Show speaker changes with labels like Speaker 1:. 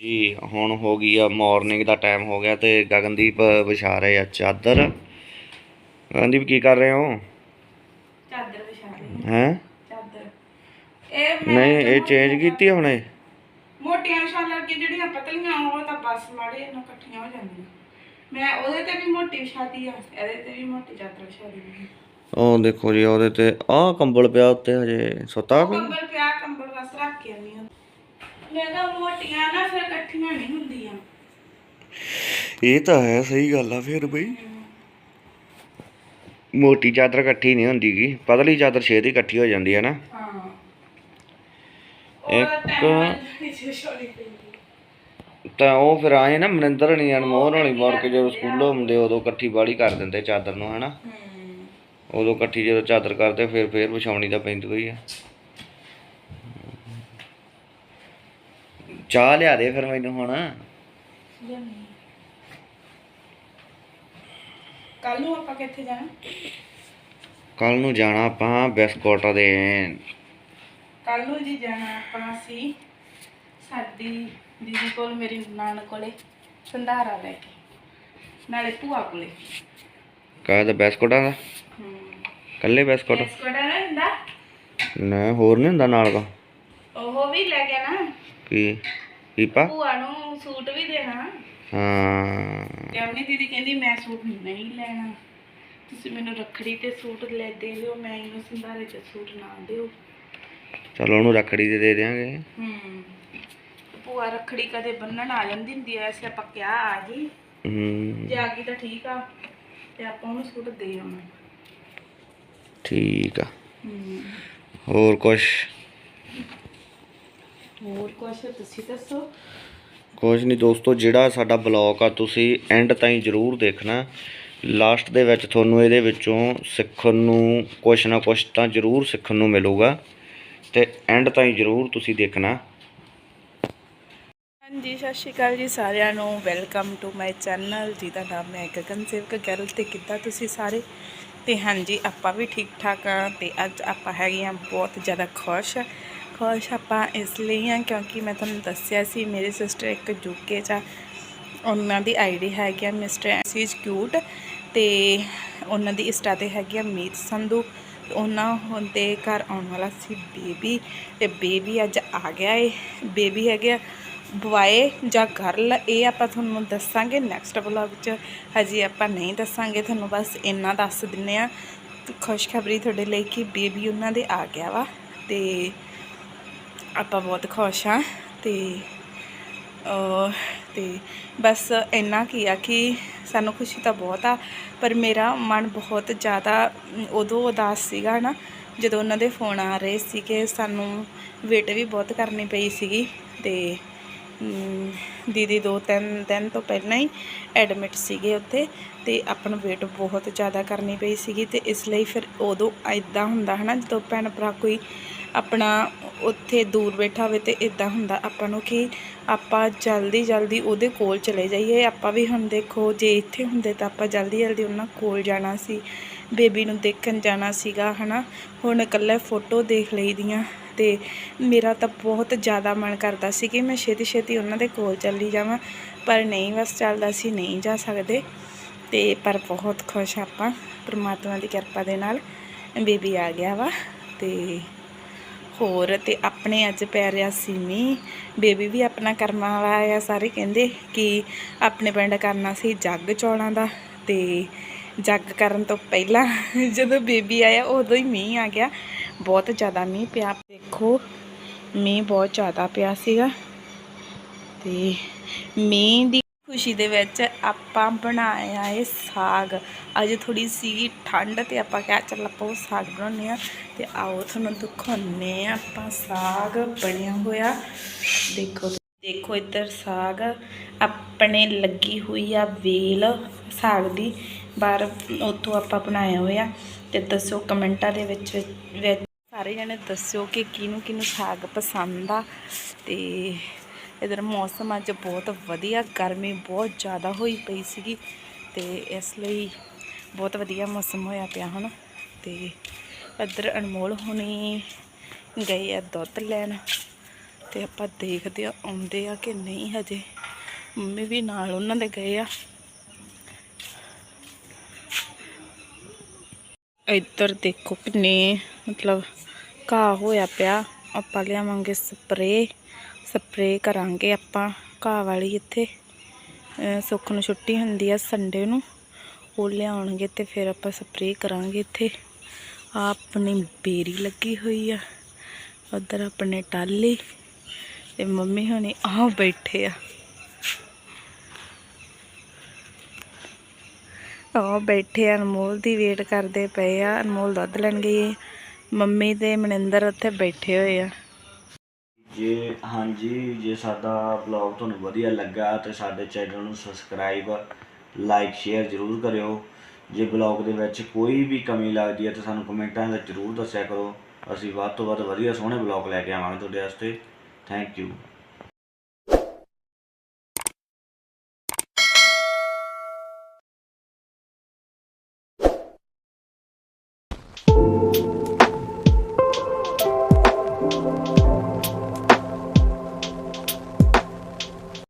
Speaker 1: ਜੀ ਹੁਣ ਹੋ ਗਈ ਆ ਮਾਰਨਿੰਗ ਦਾ ਟਾਈਮ ਹੋ ਗਿਆ ਤੇ ਗਗਨਦੀਪ ਵਿਛਾ ਰਹੇ ਆ ਚਾਦਰ। ਗਗਨਦੀਪ ਕੀ ਕਰ ਰਹੇ ਹੋ?
Speaker 2: ਚਾਦਰ ਵਿਛਾ ਰਹੀ
Speaker 1: ਹੈ।
Speaker 2: ਚਾਦਰ। ਇਹ ਮੈਂ
Speaker 1: ਨਹੀਂ ਇਹ ਚੇਂਜ ਕੀਤੀ ਹੁਣੇ?
Speaker 2: ਮੋਟੀਆਂ ਸ਼ਾਲਾਂ ਕੀ ਜਿਹੜੀਆਂ ਪਤਲੀਆਂ ਉਹ ਤਾਂ ਬਸ ਮਾੜੇ ਇਹਨਾਂ ਇਕੱਠੀਆਂ ਹੋ ਜਾਂਦੀਆਂ। ਮੈਂ ਉਹਦੇ ਤੇ ਵੀ ਮੋਟੀ ਵਿਛਾਦੀ ਆ ਇਹਦੇ ਤੇ ਵੀ ਮੋਟੀ ਚਾਦਰ ਵਿਛਾਦੀ ਆ
Speaker 1: ਉਹ ਦੇਖੋ ਜੀ ਉਹਦੇ ਤੇ ਆਹ ਕੰਬਲ ਪਿਆ ਉੱਤੇ ਹਜੇ ਸੁੱਤਾ ਕੋਈ?
Speaker 2: ਕੰਬਲ ਪਿਆ ਕੰਬਲ ਬਸ ਰੱਖ ਕੇ ਆਨੀ ਆ ਮੈਂ ਕਿਹਾ ਮੋਟੀਆਂ ਨਾ ਫਿਰ ਇਕੱਠੀਆਂ ਨਹੀਂ ਹੁੰਦੀਆਂ।
Speaker 1: ਇਹ ਤਾਂ ਹੈ ਸਹੀ ਗੱਲ ਆ ਫਿਰ ਬਈ। ਮੋਟੀ ਚਾਦਰ ਇਕੱਠੀ ਨਹੀਂ ਹੁੰਦੀ ਗੀ ਪਤਲੀ ਚਾਦਰ ਛੇਤੀ ਇਕੱਠੀ ਹੋ ਜਾਂਦੀ ਹੈ ਨਾ।
Speaker 2: ਹਾਂ।
Speaker 1: ਇੱਕ- ਤਾਂ ਉਹ ਫਿਰ ਆਏ ਨਾ ਮਨਿੰਦਰ ਨਹੀਂ ਅਨਮੋਲ ਹੋਣੀ ਮੁੜ ਕੇ ਜਦੋਂ ਸਕੂਲੋਂ ਹੁੰਦੇ ਉਦੋਂ ਇਕੱਠੀ ਬਾੜੀ ਕਰ ਦਿੰਦੇ ਚਾਦਰ ਨੂੰ ਹਨਾ।
Speaker 2: ਹੂੰ।
Speaker 1: ਉਦੋਂ ਇਕੱਠੀ ਜਦੋਂ ਚਾਦਰ ਕਰਦੇ ਫਿਰ ਫੇਰ ਵਿਛਾਉਣੀ ਤਾਂ ਪੈਂਦੀ ਹੋਈ ਆ। ਚਾਹ ਲਿਆ ਦੇ ਫਿਰ ਮੈਨੂੰ ਹੁਣ।
Speaker 2: ਕੱਲ ਨੂੰ ਆਪਾਂ ਕਿੱਥੇ ਜਾਣਾ?
Speaker 1: ਕੱਲ ਨੂੰ ਜਾਣਾ ਆਪਾਂ ਬਿਸਕੁਟ ਦੇਣ।
Speaker 2: ਕੱਲ ਨੂੰ ਜੀ ਜਾਣਾ ਆਪਾਂ ਸੀ ਸਾਡੀ ਦੀਦੀ ਕੋਲ ਮੇਰੀ ਨਾਨ ਕੋਲੇ ਸੰਧਾਰਾ ਲੈ ਕੇ ਨਾਲੇ ਭੂਆ ਕੋਲੇ।
Speaker 1: ਕਾਹਦਾ ਬਿਸਕੁਟਾਂ ਦਾ? ਕੱਲੇ ਬਿਸਕੁਟ
Speaker 2: ਇਸ ਕੋਲ ਨਾ ਹੁੰਦਾ?
Speaker 1: ਨਾ ਹੋਰ ਨਹੀਂ ਹੁੰਦਾ ਨਾਲ ਦਾ?
Speaker 2: ਉਹ ਵੀ ਲੈ ਗਿਆ ਨਾ
Speaker 1: ਕੀ? ਪੀਪਾ
Speaker 2: ਭੂਆ ਨੂੰ ਸੂਟ ਵੀ ਦੇਣਾ।
Speaker 1: ਹਾਂ।
Speaker 2: ਤੇ ਆਪਣੀ ਦੀਦੀ ਕਹਿੰਦੀ ਮੈਂ ਸੂਟ ਨਹੀਂ ਲੈਣਾ। ਤੁਸੀਂ ਮੈਨੂੰ ਰੱਖੜੀ ਤੇ ਸੂਟ ਲੈ ਦੇ ਦਿਓ ਮੈਂ ਇਹਨੂੰ ਸੰਧਾਰੇ ਤੇ ਸੂਟ ਨਾ ਦਿਓ।
Speaker 1: ਚਲੋ ਉਹਨੂੰ ਰੱਖੜੀ ਤੇ ਦੇ ਦਿਆਂਗੇ।
Speaker 2: ਹੂੰ। ਭੂਆ ਰੱਖੜੀ ਕਦੇ ਬੰਨਣ ਆ ਜਾਂਦੀ ਹੁੰਦੀ ਐ ਐਸੇ ਆਪਾਂ ਕਿਹਾ ਆ ਜੀ।
Speaker 1: ਹੂੰ।
Speaker 2: ਜੇ ਆ ਗਈ ਤਾਂ ਠੀਕ ਆ ਤੇ ਆਪਾਂ ਉਹਨੂੰ ਸੂਟ ਦੇ ਆਉਣਾ।
Speaker 1: ਠੀਕ ਆ। ਹੋਰ ਕੁਛ?
Speaker 2: ਹੋਰ ਕੁਛ ਤੁਸੀਂ ਦੱਸੋ?
Speaker 1: ਕੁਛ ਨਹੀਂ ਦੋਸਤੋ ਜਿਹੜਾ ਸਾਡਾ ਬਲੌਗ ਆ ਤੁਸੀਂ ਐਂਡ ਤਾਈਂ ਜ਼ਰੂਰ ਦੇਖਣਾ। ਲਾਸਟ ਦੇ ਵਿੱਚ ਤੁਹਾਨੂੰ ਇਹਦੇ ਵਿੱਚੋਂ ਸਿੱਖਣ ਨੂੰ ਕੁਛ ਨਾ ਕੁਛ ਤਾਂ ਜ਼ਰੂਰ ਸਿੱਖਣ ਨੂੰ ਮਿਲੂਗਾ। ਤੇ ਐਂਡ ਤਾਈਂ ਜ਼ਰੂਰ ਤੁਸੀਂ ਦੇਖਣਾ।
Speaker 2: ਹਾਂਜੀ ਸਤਿ ਸ਼੍ਰੀ ਅਕਾਲ ਜੀ ਸਾਰਿਆਂ ਨੂੰ। ਵੈਲਕਮ ਟੂ ਮਾਈ ਚੈਨਲ ਜਿਹਦਾ ਨਾਮ ਹੈ ਗਗਨ ਸੇਵਕ ਗਰਲ ਤੇ ਕਿੱਦਾਂ ਤੁਸੀਂ ਸਾਰੇ। ਤੇ ਹਾਂਜੀ, ਆਪਾਂ ਵੀ ਠੀਕ ਠਾਕ ਆ ਤੇ ਅੱਜ ਆਪਾਂ ਹੈਗੇ ਆ ਬਹੁਤ ਜ਼ਿਆਦਾ ਖੁਸ਼। ਖੁਸ਼ ਆਪਾਂ ਇਸ ਲਈ ਆ ਕਿਉਂਕਿ ਮੈਂ ਤੁਹਾਨੂੰ ਦੱਸਿਆ ਸੀ, ਮੇਰੇ ਸਿਸਟਰ ਇੱਕ ਯੂਕੇ 'ਚ ਆ। ਉਹਨਾਂ ਦੀ ਆਈਡੀ ਹੈਗੀ ਆ ਮਿਸਟਰ ਐਸੀਜ ਕਿਊਟ ਤੇ ਉਹਨਾਂ ਦੀ ਇੰਸਟਾ ਤੇ ਹੈਗੀ ਆ ਮੀਤ ਸੰਧੂ ਉਹਨਾਂ ਹੁੰਦੇ ਘਰ ਆਉਣ ਵਾਲਾ ਸੀ ਬੇਬੀ ਤੇ ਬੇਬੀ ਅੱਜ ਆ ਗਿਆ ਏ। ਬੇਬੀ ਹੈਗੇ ਆ। ਬੁਆਏ ਜਾਂ ਗਰਲ ਇਹ ਆਪਾਂ ਤੁਹਾਨੂੰ ਦੱਸਾਂਗੇ ਨੈਕਸਟ ਵਲੌਗ 'ਚ। ਹਜੇ ਆਪਾਂ ਨਹੀਂ ਦੱਸਾਂਗੇ, ਤੁਹਾਨੂੰ ਬਸ ਇੰਨਾ ਦੱਸ ਦਿੰਨੇ ਆ। ਖੁਸ਼ਖਬਰੀ ਤੁਹਾਡੇ ਲਈ ਕਿ ਬੇਬੀ ਉਹਨਾਂ ਦੇ ਆ ਗਿਆ ਵਾ ਤੇ ਆਪਾਂ ਬਹੁਤ ਖੁਸ਼ ਆ ਤੇ ਤੇ ਬਸ ਇੰਨਾ ਕੀ ਆ ਕਿ ਸਾਨੂੰ ਖੁਸ਼ੀ ਤਾਂ ਬਹੁਤ ਆ, ਪਰ ਮੇਰਾ ਮਨ ਬਹੁਤ ਜ਼ਿਆਦਾ, ਉਦੋਂ ਉਦਾਸ ਸੀਗਾ ਨਾ ਜਦੋਂ ਉਹਨਾਂ ਦੇ ਫੋਨ ਆ ਰਹੇ ਸੀਗੇ, ਸਾਨੂੰ ਵੇਟ ਵੀ ਬਹੁਤ ਕਰਨੀ ਪਈ ਸੀਗੀ ਤੇ ਦੀਦੀ ਦੋ ਤਿੰਨ ਦਿਨ ਤੋਂ ਪਹਿਲਾਂ ਹੀ ਐਡਮਿਟ ਸੀਗੇ ਉੱਥੇ ਤੇ ਆਪਾਂ ਨੂੰ ਵੇਟ ਬਹੁਤ ਜ਼ਿਆਦਾ ਕਰਨੀ ਪਈ ਸੀਗੀ ਤੇ ਇਸ ਲਈ ਫਿਰ ਉਦੋਂ ਐਦਾਂ ਹੁੰਦਾ ਹਨਾ, ਜਦੋਂ ਭੈਣ ਭਰਾ ਕੋਈ ਆਪਣਾ ਉੱਥੇ ਦੂਰ ਬੈਠਾ ਹੋਵੇ ਤੇ ਇਦਾਂ ਹੁੰਦਾ ਆਪਾਂ ਨੂੰ ਕਿ ਆਪਾਂ ਜਲਦੀ ਜਲਦੀ ਉਹਦੇ ਕੋਲ ਚਲੇ ਜਾਈਏ, ਆਪਾਂ ਵੀ ਹੁਣ ਦੇਖੋ ਜੇ ਇੱਥੇ ਹੁੰਦੇ ਤਾਂ ਆਪਾਂ ਜਲਦੀ ਜਲਦੀ ਉਹਨਾਂ ਕੋਲ ਜਾਣਾ ਸੀ, ਬੇਬੀ ਨੂੰ ਦੇਖਣ ਜਾਣਾ ਸੀਗਾ ਹਨਾ, ਹੁਣ ਇਕੱਲੇ ਫੋਟੋ ਦੇਖ ਲਈਦੀਆਂ। ਤੇ ਮੇਰਾ ਤਾਂ ਬਹੁਤ ਜ਼ਿਆਦਾ ਮਨ ਕਰਦਾ ਸੀ ਕਿ ਮੈਂ ਛੇਤੀ ਛੇਤੀ ਉਹਨਾਂ ਦੇ ਕੋਲ ਚੱਲੀ ਜਾਵਾਂ, ਪਰ ਨਹੀਂ, ਬਸ ਚੱਲਦਾ ਸੀ, ਨਹੀਂ ਜਾ ਸਕਦੇ। ਤੇ ਪਰ ਬਹੁਤ ਖੁਸ਼ ਆਪਾਂ, ਪ੍ਰਮਾਤਮਾ ਦੀ ਕਿਰਪਾ ਦੇ ਨਾਲ ਬੇਬੀ ਆ ਗਿਆ ਵਾ। ਤੇ ਹੋਰ, ਤੇ ਆਪਣੇ ਅੱਜ ਪੈ ਰਿਹਾ ਸੀ ਮੀਂਹ। ਬੇਬੀ ਵੀ ਆਪਣਾ ਕਰਮਾਂ ਵਾਲਾ ਆ, ਸਾਰੇ ਕਹਿੰਦੇ ਕਿ ਆਪਣੇ ਪਿੰਡ ਕਰਨਾ ਸੀ ਜੱਗ ਚੌਲਾਂ ਦਾ। ਤੇ ਜੱਗ ਕਰਨ ਤੋਂ ਪਹਿਲਾਂ ਜਦੋਂ ਬੇਬੀ ਆਇਆ, ਉਦੋਂ ਹੀ ਮੀਂਹ ਆ ਗਿਆ। ਬਹੁਤ ਜ਼ਿਆਦਾ ਮੀਂਹ ਪਿਆ। ਦੇਖੋ, ਮੀਂਹ ਬਹੁਤ ਜ਼ਿਆਦਾ ਪਿਆ ਸੀਗਾ। ਤੇ ਮੀਂਹ ਦੀ ਖੁਸ਼ੀ ਦੇ ਵਿੱਚ ਆਪਾਂ ਬਣਾਇਆ ਏ ਸਾਗ। ਅੱਜ ਥੋੜੀ ਸੀਗੀ ਠੰਡ ਤੇ ਆਪਾਂ ਕਿਹਾ ਚੱਲ ਆਪਾਂ ਉਹ ਸਾਗ ਬਣਾਉਂਦੇ ਆ ਤੇ ਆਓ ਤੁਹਾਨੂੰ ਦਿਖਾਉਂਦੇ ਆ ਆਪਾਂ ਸਾਗ ਬਣਿਆ ਹੋਇਆ। ਦੇਖੋ ਦੇਖੋ ਇੱਧਰ ਸਾਗ ਆਪਣੇ ਲੱਗੀ ਹੋਈ ਆ ਵੇਲ ਸਾਗ ਦੀ। ਬਾਹਰ ਉੱਥੋਂ ਆਪਾਂ ਬਣਾਇਆ ਹੋਇਆ। ਤੇ ਦੱਸੋ ਕਮੈਂਟਾਂ ਦੇ ਵਿੱਚ ਵਿੱਚ ਸਾਰੇ ਜਣੇ ਦੱਸਿਓ ਕਿ ਕਿਹਨੂੰ ਕਿਹਨੂੰ ਸਾਗ ਪਸੰਦ ਆ। ਤੇ ਇਧਰ ਮੌਸਮ ਅੱਜ ਬਹੁਤ ਵਧੀਆ, ਗਰਮੀ ਬਹੁਤ ਜ਼ਿਆਦਾ ਹੋਈ ਪਈ ਸੀਗੀ ਤੇ ਇਸ ਲਈ ਬਹੁਤ ਵਧੀਆ ਮੌਸਮ ਹੋਇਆ ਪਿਆ ਹੁਣ। ਤੇ ਇੱਧਰ ਅਨਮੋਲ ਹੁਣੀ ਗਏ ਆ ਦੁੱਧ ਲੈਣ ਤੇ ਆਪਾਂ ਦੇਖਦੇ ਆ ਆਉਂਦੇ ਆ ਕਿ ਨਹੀਂ ਹਜੇ। ਮੰਮੀ ਵੀ ਨਾਲ ਉਹਨਾਂ ਦੇ ਗਏ ਆ। ਇੱਧਰ ਦੇਖੋ ਕਿੰਨੇ ਮਤਲਬ ਘਾਹ ਹੋਇਆ ਪਿਆ। ਆਪਾਂ ਲਿਆਵਾਂਗੇ ਸਪਰੇ ਸਪਰੇ ਕਰਾਂਗੇ ਆਪਾਂ ਘਾਹ ਵਾਲੀ ਇੱਥੇ। ਸੁੱਖ ਨੂੰ ਛੁੱਟੀ ਹੁੰਦੀ ਆ ਸੰਡੇ ਨੂੰ। ਉਹ ਲਿਆਉਣਗੇ ਤੇ ਫਿਰ ਆਪਾਂ ਸਪਰੇ ਕਰਾਂਗੇ ਇੱਥੇ। ਆਹ ਆਪਣੀ ਬੇਰੀ ਲੱਗੀ ਹੋਈ ਆ। ਉਧਰ ਆਪਣੇ ਟਾਲੀ ਤੇ ਮੰਮੀ ਹੁਣੀ ਆਹ ਬੈਠੇ ਆ। ਉਹ ਬੈਠੇ ਆ, ਅਨਮੋਲ ਦੀ ਵੇਟ ਕਰਦੇ ਪਏ ਆ। ਅਨਮੋਲ ਦੁੱਧ ਲੈਣ ਗਈ ਮੰਮੀ ਤੇ ਮਨਿੰਦਰ ਉੱਥੇ ਬੈਠੇ ਹੋਏ ਆ।
Speaker 1: ਜੇ, ਹਾਂਜੀ, ਜੇ ਸਾਡਾ ਬਲੌਗ ਤੁਹਾਨੂੰ ਵਧੀਆ ਲੱਗਾ ਤੇ ਸਾਡੇ ਚੈਨਲ ਨੂੰ ਸਬਸਕ੍ਰਾਈਬ ਲਾਈਕ ਸ਼ੇਅਰ ਜ਼ਰੂਰ ਕਰਿਓ। ਜੇ ਬਲੌਗ ਦੇ ਵਿੱਚ ਕੋਈ ਵੀ ਕਮੀ ਲੱਗਦੀ ਹੈ ਤਾਂ ਸਾਨੂੰ ਕਮੈਂਟਾਂ ਵਿੱਚ ਜ਼ਰੂਰ ਦੱਸਿਆ ਕਰੋ। ਅਸੀਂ ਵੱਧ ਤੋਂ ਵੱਧ ਵਧੀਆ ਸੋਹਣੇ ਬਲੌਗ ਲੈ ਕੇ ਆਵਾਂਗੇ ਤੁਹਾਡੇ ਵਾਸਤੇ। Thank you